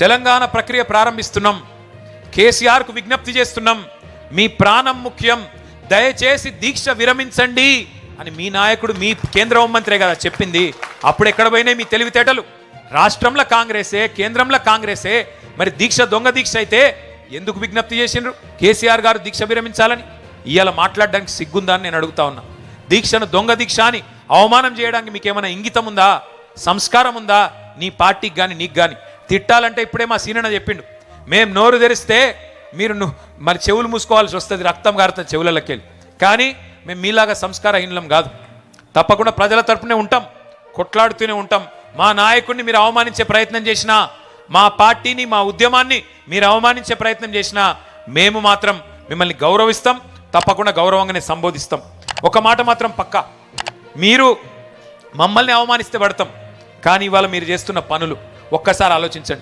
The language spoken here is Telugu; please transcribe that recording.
తెలంగాణ ప్రక్రియ ప్రారంభిస్తున్నాం. కేసీఆర్కు విజ్ఞప్తి చేస్తున్నాం. మీ ప్రాణం ముఖ్యం. దయచేసి దీక్ష విరమించండి అని మీ నాయకుడు మీ కేంద్ర హోంమంత్రే కదా చెప్పింది. అప్పుడు ఎక్కడ పోయినాయి మీ తెలివితేటలు? రాష్ట్రంలో కాంగ్రెసే కేంద్రంలో కాంగ్రెసే. మరి దీక్ష దొంగ దీక్ష అయితే ఎందుకు విజ్ఞప్తి చేసిండ్రు? కేసీఆర్ గారు దీక్ష విరమించాలని? ఇవాళ మాట్లాడడానికి సిగ్గుందా అని నేను అడుగుతా ఉన్నా. దీక్షను దొంగ దీక్ష అని అవమానం చేయడానికి మీకేమైనా ఇంగితం ఉందా సంస్కారం ఉందా నీ పార్టీకి కానీ నీకు కానీ తిట్టాలంటే ఇప్పుడే మా సీనన్న చెప్పిండు. మేము నోరు తెరిస్తే మీరు ను- మరి చెవులు మూసుకోవాల్సి వస్తుంది రక్తం కారుతుంది చెవులలోకెళ్ళి. వెళ్ళి కానీ మేము మీలాగా సంస్కారహీనం కాదు. తప్పకుండా ప్రజల తరపునే ఉంటాం కొట్లాడుతూనే ఉంటాం. మా నాయకుడిని మీరు అవమానించే ప్రయత్నం చేసినా మా పార్టీని మా ఉద్యమాన్ని మీరు అవమానించే ప్రయత్నం చేసినా మేము మాత్రం మిమ్మల్ని గౌరవిస్తాం తప్పకుండా గౌరవంగానే సంబోధిస్తాం. ఒక మాట మాత్రం పక్కా. మీరు మమ్మల్ని అవమానిస్తే పడతాం కానీ ఇవాళ మీరు చేస్తున్న పనులు ఒక్కసారి ఆలోచించండి.